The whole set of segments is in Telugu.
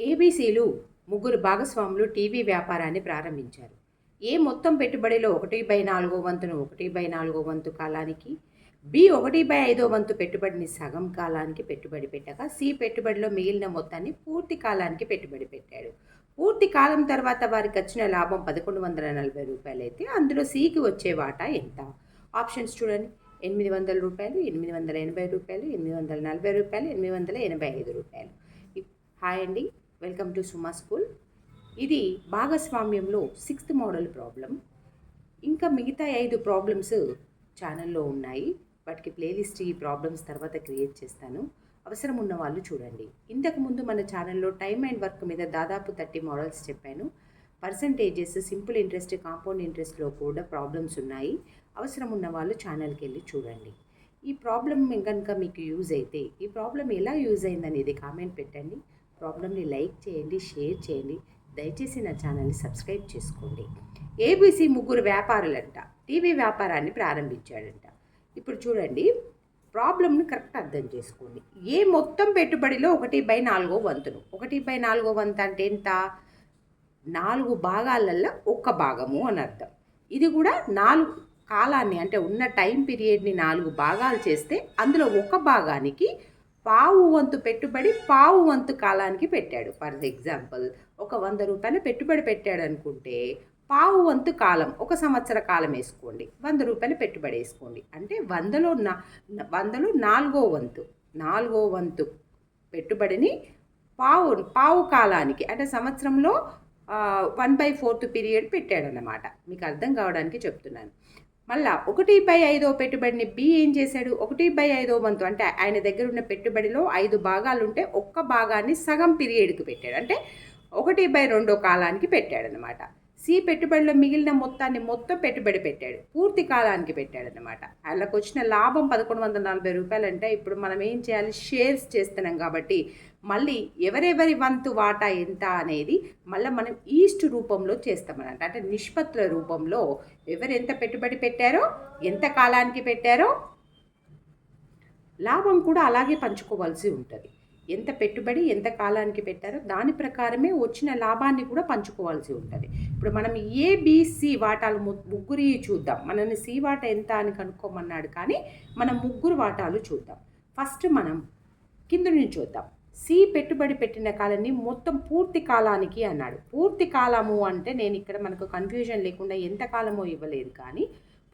ఏబీసీలు ముగ్గురు భాగస్వాములు టీవీ వ్యాపారాన్ని ప్రారంభించారు. ఏ మొత్తం పెట్టుబడిలో ఒకటి బై నాలుగో వంతును ఒకటి బై నాలుగో వంతు కాలానికి బి ఒకటి బై ఐదో వంతు పెట్టుబడిని సగం కాలానికి పెట్టుబడి పెట్టగా సి పెట్టుబడిలో మిగిలిన మొత్తాన్ని పూర్తి కాలానికి పెట్టుబడి పెట్టాడు. పూర్తి కాలం తర్వాత వారికి వచ్చిన లాభం పదకొండు వందల నలభై రూపాయలు అయితే అందులో సికి వచ్చే వాటా ఎంత? ఆప్షన్స్ చూడండి. ఎనిమిది వందల రూపాయలు ఎనిమిది వందల ఎనభై రూపాయలు ఎనిమిది వందల నలభై రూపాయలు ఎనిమిది వందల ఎనభై ఐదు రూపాయలు. హాయ్ అండి. Welcome to Suma school. ఇది భాగస్వామ్యంలో సిక్స్త్ మోడల్ ప్రాబ్లం. ఇంకా మిగతా ఐదు ప్రాబ్లమ్స్ ఛానల్లో ఉన్నాయి. వాటికి ప్లేలిస్ట్ ఈ ప్రాబ్లమ్స్ తర్వాత క్రియేట్ చేస్తాను. అవసరం ఉన్న వాళ్ళు చూడండి. ఇంతకుముందు మన ఛానల్లో టైమ్ అండ్ వర్క్ మీద దాదాపు థర్టీ మోడల్స్ చెప్పాను. పర్సంటేజెస్ సింపుల్ ఇంట్రెస్ట్ కాంపౌండ్ ఇంట్రెస్ట్లో కూడా ప్రాబ్లమ్స్ ఉన్నాయి. అవసరం ఉన్న వాళ్ళు ఛానల్కి వెళ్ళి చూడండి. ఈ ప్రాబ్లం కనుక మీకు యూజ్ అయితే ఈ ప్రాబ్లం ఎలా యూజ్ అయిందనేది కామెంట్ పెట్టండి. ప్రాబ్లమ్ని లైక్ చేయండి షేర్ చేయండి. దయచేసి నా ఛానల్ని సబ్స్క్రైబ్ చేసుకోండి. ఏబీసీ ముగ్గురు వ్యాపారులంట. టీవీ వ్యాపారాన్ని ప్రారంభించాడంట. ఇప్పుడు చూడండి ప్రాబ్లమ్ని కరెక్ట్ అర్థం చేసుకోండి. ఏ మొత్తం పెట్టుబడిలో ఒకటి బై నాలుగో వంతును? ఒకటి బై నాలుగో వంతు అంటే ఎంత? నాలుగు భాగాలల్లో ఒక్క భాగము అని అర్థం. ఇది కూడా నాలుగు కాలాన్ని అంటే ఉన్న టైం పీరియడ్ని నాలుగు భాగాలు చేస్తే అందులో ఒక భాగానికి పావు వంతు పెట్టుబడి పావు వంతు కాలానికి పెట్టాడు. ఫర్ ఎగ్జాంపుల్ ఒక వంద రూపాయల పెట్టుబడి పెట్టాడు అనుకుంటే పావు వంతు కాలం ఒక సంవత్సర కాలం వేసుకోండి. వంద రూపాయలు పెట్టుబడి వేసుకోండి. అంటే వందలో నా వందలో నాలుగో వంతు నాలుగో వంతు పెట్టుబడిని పావు పావు కాలానికి అంటే సంవత్సరంలో వన్ బై ఫోర్త్ పీరియడ్ పెట్టాడన్నమాట. మీకు అర్థం కావడానికి చెప్తున్నాను. మళ్ళా ఒకటి బై ఐదో పెట్టుబడిని బి ఏం చేశాడు? ఒకటి బై ఐదో వంతు అంటే ఆయన దగ్గర ఉన్న పెట్టుబడిలో ఐదు భాగాలు ఉంటే ఒక్క భాగాన్ని సగం పీరియడ్కి పెట్టాడు. అంటే ఒకటి బై రెండో కాలానికి పెట్టాడనమాట సి పెట్టుబడిలో మిగిలిన మొత్తాన్ని మొత్తం పెట్టుబడి పెట్టాడు. పూర్తి కాలానికి పెట్టాడనమాట వాళ్ళకు వచ్చిన లాభం పదకొండు వందల నలభై రూపాయలు అంటే ఇప్పుడు మనం ఏం చేయాలి? షేర్స్ చేస్తున్నాం కాబట్టి మళ్ళీ ఎవరెవరి వంతు వాటా ఎంత అనేది మళ్ళీ మనం ఈస్ట్ రూపంలో చేస్తామన్నమాట. అంటే నిష్పత్తుల రూపంలో ఎవరు ఎంత పెట్టుబడి పెట్టారో ఎంత కాలానికి పెట్టారో లాభం కూడా అలాగే పంచుకోవాల్సి ఉంటుంది. ఎంత పెట్టుబడి ఎంత కాలానికి పెట్టారో దాని ప్రకారమే వచ్చిన లాభాన్ని కూడా పంచుకోవాల్సి ఉంటుంది. ఇప్పుడు మనం ఏబిసి వాటాలు ముగ్గురి చూద్దాం. మనల్ని సి వాటా ఎంత అని కనుక్కోమన్నాడు కానీ మనం ముగ్గురు వాటాలు చూద్దాం. ఫస్ట్ మనం కింద నుంచి చూద్దాం. సి పెట్టుబడి పెట్టిన కాలాన్ని మొత్తం పూర్తి కాలానికి అన్నాడు. పూర్తి కాలము అంటే నేను ఇక్కడ మనకు కన్ఫ్యూజన్ లేకుండా ఎంత కాలమో ఇవ్వలేదు కానీ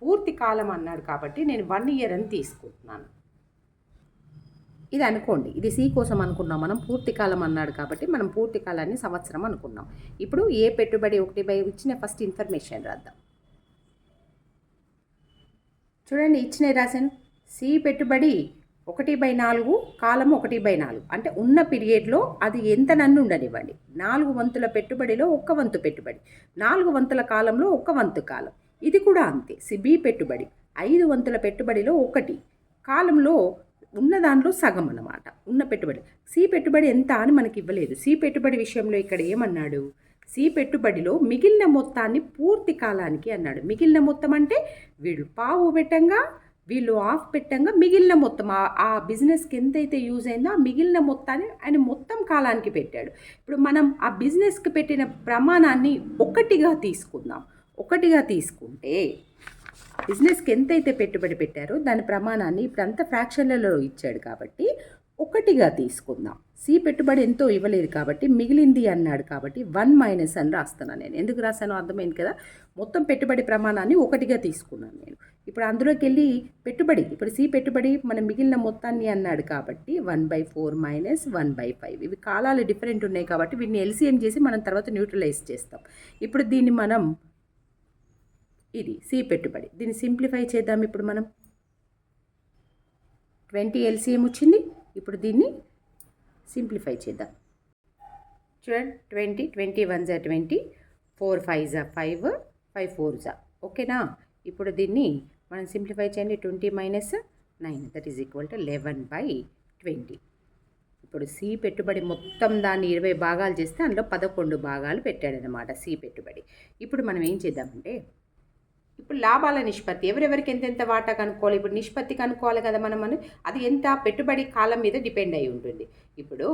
పూర్తి కాలం అన్నాడు కాబట్టి నేను వన్ ఇయర్ అని తీసుకుంటున్నాను. ఇది అనుకోండి. ఇది సి కోసం అనుకున్నాం మనం పూర్తి కాలం అన్నాడు కాబట్టి మనం పూర్తి కాలాన్ని సంవత్సరం అనుకున్నాం. ఇప్పుడు ఏ పెట్టుబడి ఒకటి బై ఇచ్చిన ఫస్ట్ ఇన్ఫర్మేషన్ రాద్దాం. చూడండి ఇచ్చిన రాశాను. సి పెట్టుబడి ఒకటి బై నాలుగు కాలం ఒకటి బై నాలుగు. అంటే ఉన్న పీరియడ్లో అది ఎంత నన్ను ఉండనివ్వండి. నాలుగు వంతుల పెట్టుబడిలో ఒక్క వంతు పెట్టుబడి. నాలుగు వంతుల కాలంలో ఒక్క వంతు కాలం. ఇది కూడా అంతే. సి బి పెట్టుబడి. ఐదు వంతుల పెట్టుబడిలో ఒకటి. కాలంలో ఉన్న దాంట్లో సగం అన్నమాట. ఉన్న పెట్టుబడి. సి పెట్టుబడి ఎంత అని మనకి ఇవ్వలేదు. సి పెట్టుబడి విషయంలో ఇక్కడ ఏమన్నాడు? సి పెట్టుబడిలో మిగిలిన మొత్తాన్ని పూర్తి కాలానికి అన్నాడు. మిగిలిన మొత్తం అంటే వీళ్ళు పావు పెట్టంగా వీళ్ళు ఆఫ్ పెట్టంగా మిగిలిన మొత్తం. ఆ- ఆ బిజినెస్కి ఎంతైతే యూజ్ అయిందో ఆ మిగిలిన మొత్తాన్ని ఆయన మొత్తం కాలానికి పెట్టాడు. ఇప్పుడు మనం ఆ బిజినెస్కి పెట్టిన ప్రమాణాన్ని ఒకటిగా తీసుకుందాం. ఒకటిగా తీసుకుంటే బిజినెస్కి ఎంతైతే పెట్టుబడి పెట్టారో దాని ప్రమాణాన్ని ఇప్పుడు అంత ఫ్రాక్షన్లలో ఇచ్చాడు కాబట్టి ఒకటిగా తీసుకుందాం. సి పెట్టుబడి ఎంతో ఇవ్వలేదు కాబట్టి మిగిలింది అన్నాడు కాబట్టి వన్ మైనస్ అని రాస్తున్నాను నేను. ఎందుకు రాశానో అర్థమైంది కదా? మొత్తం పెట్టుబడి ప్రమాణాన్ని ఒకటిగా తీసుకున్నాను నేను. ఇప్పుడు అందులోకి వెళ్ళి పెట్టుబడి ఇప్పుడు సి పెట్టుబడి మన మిగిలిన మొత్తాన్ని అన్నాడు కాబట్టి one by four minus one by five. ఇవి కాలాలు డిఫరెంట్ ఉన్నాయి కాబట్టి వీటిని ఎల్సిఎం చేసి మనం తర్వాత న్యూట్రలైజ్ చేస్తాం. ఇప్పుడు దీన్ని మనం ఇది సి పెట్టుబడి. దీన్ని సింప్లిఫై చేద్దాం ఇప్పుడు మనం. ట్వంటీ ఎల్సిఎం వచ్చింది. ఇప్పుడు దీన్ని సింప్లిఫై చేద్దాం. చూడండి ట్వంటీ ట్వంటీ వన్ జా ట్వంటీ ఫోర్ ఫైవ్ జా ఫైవ్ ఫైవ్ ఫోర్ జా. ఓకేనా? ఇప్పుడు దీన్ని మనం సింప్లిఫై చేయండి. Twenty minus nine that is equal to eleven by twenty. ఇప్పుడు సి పెట్టుబడి మొత్తం దాన్ని ఇరవై భాగాలు చేస్తే అందులో పదకొండు భాగాలు పెట్టాడనమాట సి పెట్టుబడి. ఇప్పుడు మనం ఏం చేద్దామంటే ఇప్పుడు లాభాల నిష్పత్తి. ఎవరెవరికి ఎంతెంత వాటా కనుక్కోవాలి? ఇప్పుడు నిష్పత్తి కనుక్కోవాలి కదా మనం అని అది ఎంత? పెట్టుబడి కాలం మీద డిపెండ్ అయి ఉంటుంది. ఇప్పుడు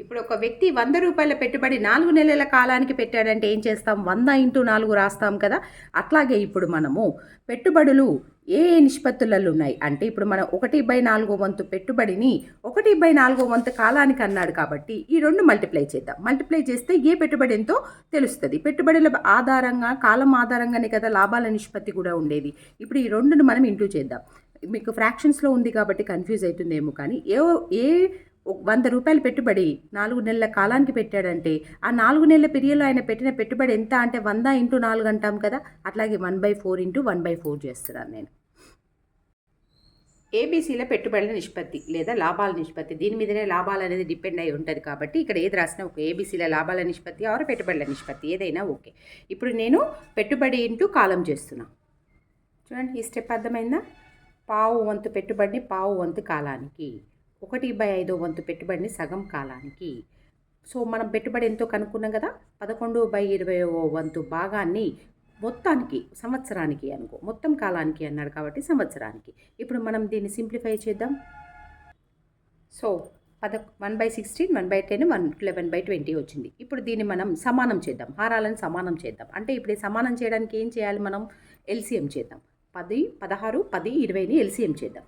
ఇప్పుడు ఒక వ్యక్తి వంద రూపాయల పెట్టుబడి నాలుగు నెలల కాలానికి పెట్టాడంటే ఏం చేస్తాం? వంద ఇంటూ నాలుగు రాస్తాం కదా? అట్లాగే ఇప్పుడు మనము పెట్టుబడులు ఏ నిష్పత్తులలో ఉన్నాయి? అంటే ఇప్పుడు మనం ఒకటి బై నాలుగో వంతు పెట్టుబడిని ఒకటి బై నాలుగో వంతు కాలానికి అన్నాడు కాబట్టి ఈ రెండు మల్టిప్లై చేద్దాం. మల్టిప్లై చేస్తే ఏ పెట్టుబడి ఎంతో తెలుస్తుంది. పెట్టుబడుల ఆధారంగా కాలం ఆధారంగానే కదా లాభాల నిష్పత్తి కూడా ఉండేది. ఇప్పుడు ఈ రెండును మనం ఇంటూ చేద్దాం. మీకు ఫ్రాక్షన్స్లో ఉంది కాబట్టి కన్ఫ్యూజ్ అవుతుందేమో కానీ ఏ ఏ వంద రూపాయలు పెట్టుబడి నాలుగు నెలల కాలానికి పెట్టాడంటే ఆ నాలుగు నెలల పీరియడ్లో ఆయన పెట్టిన పెట్టుబడి ఎంత అంటే వంద ఇంటూ నాలుగు అంటాం కదా అట్లాగే one by four into one by four చేస్తున్నాను నేను. ఏబీసీల పెట్టుబడుల నిష్పత్తి లేదా లాభాల నిష్పత్తి దీని మీదనే లాభాలు అనేది డిపెండ్ అయి ఉంటుంది కాబట్టి ఇక్కడ ఏది రాసినా ఒక ఏబీసీల లాభాల నిష్పత్తి ఆర్ పెట్టుబడుల నిష్పత్తి ఏదైనా ఓకే. ఇప్పుడు నేను పెట్టుబడి ఇంటూ కాలం చేస్తున్నా. చూడండి ఈ స్టెప్ అర్థమైందా? పావు వంతు పెట్టుబడిని పావు వంతు కాలానికి. ఒకటి బై ఐదో వంతు పెట్టుబడిని సగం కాలానికి. సో మనం పెట్టుబడి ఎంతో కనుక్కున్నాం కదా? పదకొండు బై ఇరవై వంతు భాగాన్ని మొత్తానికి సంవత్సరానికి అనుకో. మొత్తం కాలానికి అన్నాడు కాబట్టి సంవత్సరానికి. ఇప్పుడు మనం దీన్ని సింప్లిఫై చేద్దాం. సో పద one by sixteen one by ten one eleven by twenty వచ్చింది. ఇప్పుడు దీన్ని మనం సమానం చేద్దాం. హారాలను సమానం చేద్దాం. అంటే ఇప్పుడు సమానం చేయడానికి ఏం చేయాలి మనం? ఎల్సిఎం చేద్దాం. పది పదహారు పది ఇరవైని ఎల్సిఎం చేద్దాం.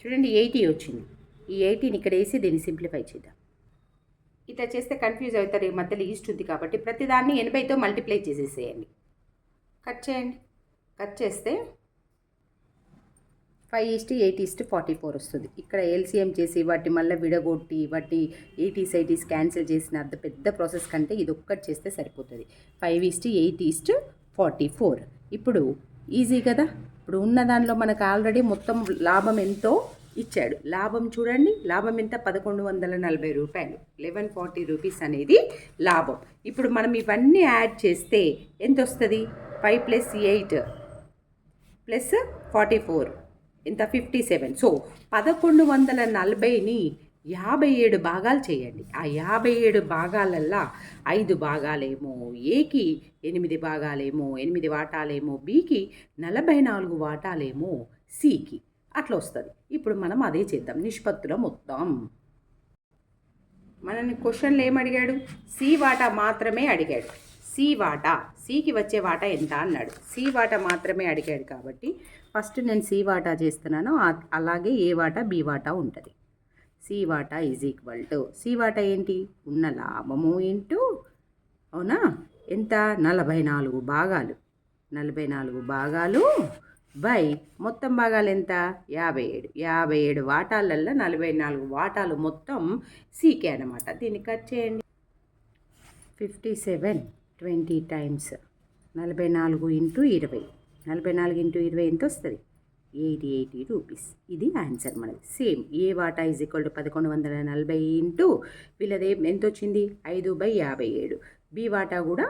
చూడండి ఎయిటీ వచ్చింది. ఈ ఎయిటీని ఇక్కడ వేసి దీన్ని సింప్లిఫై చేద్దాం. ఇట్లా చేస్తే కన్ఫ్యూజ్ అవుతారు ఈ మధ్యలో ఈస్ట్ ఉంది కాబట్టి. ప్రతిదాన్ని ఎనభైతో మల్టిప్లై చేసేసేయండి. కట్ చేయండి. కట్ చేస్తే five east eight east forty four వస్తుంది. ఇక్కడ ఎల్సిఎం చేసి వాటి మళ్ళీ విడగొట్టి వాటి ఎయిటీస్ ఎయిటీస్ క్యాన్సిల్ చేసిన అంత పెద్ద ప్రాసెస్ కంటే ఇది ఒక్కటి చేస్తే సరిపోతుంది. Five east eight east forty four. ఇప్పుడు ఈజీ కదా? ఇప్పుడు ఉన్న దానిలో మనకు ఆల్రెడీ మొత్తం లాభం ఎంతో ఇచ్చాడు. లాభం చూడండి లాభం ఎంత? పదకొండు వందల నలభై రూపాయలు. లెవెన్ ఫార్టీ రూపీస్ అనేది లాభం. ఇప్పుడు మనం ఇవన్నీ యాడ్ చేస్తే ఎంత వస్తుంది? Five plus eight plus forty four ఎంత? ఫిఫ్టీ సెవెన్ సో పదకొండు వందల నలభైని యాభై ఏడు భాగాలు చేయండి. ఆ యాభై ఏడు భాగాలల్లా ఐదు భాగాలేమో ఏకి ఎనిమిది భాగాలేమో ఎనిమిది వాటాలేమో బికి నలభై నాలుగు వాటాలేమో సికి. అట్లా వస్తుంది. ఇప్పుడు మనం అదే చేద్దాం. నిష్పత్తుల మొత్తం. మనని క్వశ్చన్లు ఏమడిగాడు అడిగాడు? సి వాటా మాత్రమే అడిగాడు. సి వాటా. సికి వచ్చే వాటా ఎంత అన్నాడు. సి వాటా మాత్రమే అడిగాడు కాబట్టి ఫస్ట్ నేను సి వాటా చేస్తున్నాను. అలాగే ఏ వాటా బి వాటా ఉంటుంది. సి వాటా ఈజ్ ఈక్వల్ టు సి వాటా ఏంటి? ఉన్న లాభము ఇంటూ అవునా? ఎంత? నలభై నాలుగు భాగాలు. నలభై నాలుగు భాగాలు బై మొత్తం భాగాలు ఎంత? యాభై ఏడు యాభై ఏడు వాటాలల్లో నలభై నాలుగు వాటాలు మొత్తం సీకే అనమాట దీన్ని కట్ చేయండి. ఫిఫ్టీ సెవెన్ ట్వంటీ టైమ్స్ నలభై నాలుగు ఇంటూ ఇరవై. నలభై నాలుగు ఇంటూ ఇరవై ఎంత వస్తుంది? Eighty eighty rupees. ఇది ఆన్సర్ మనది. సేమ్ ఏ వాటా ఈజ్ ఈక్వల్ టు పదకొండు వందల నలభై ఇంటూ వీళ్ళది ఎంత వచ్చింది ఐదు బై యాభై ఏడు. బి వాటా కూడా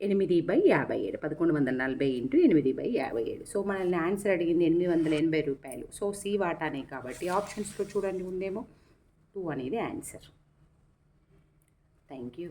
ఎనిమిది బై యాభై ఏడు. పదకొండు వందల నలభై ఇంటూ ఎనిమిది బై యాభై ఏడు. సో మనల్ని ఆన్సర్ అడిగింది ఎనిమిది వందల ఎనభై రూపాయలు. సో సి వాటానే కాబట్టి ఆప్షన్స్లో చూడండి ఉందేమో టూ అనేది ఆన్సర్ థ్యాంక్ యూ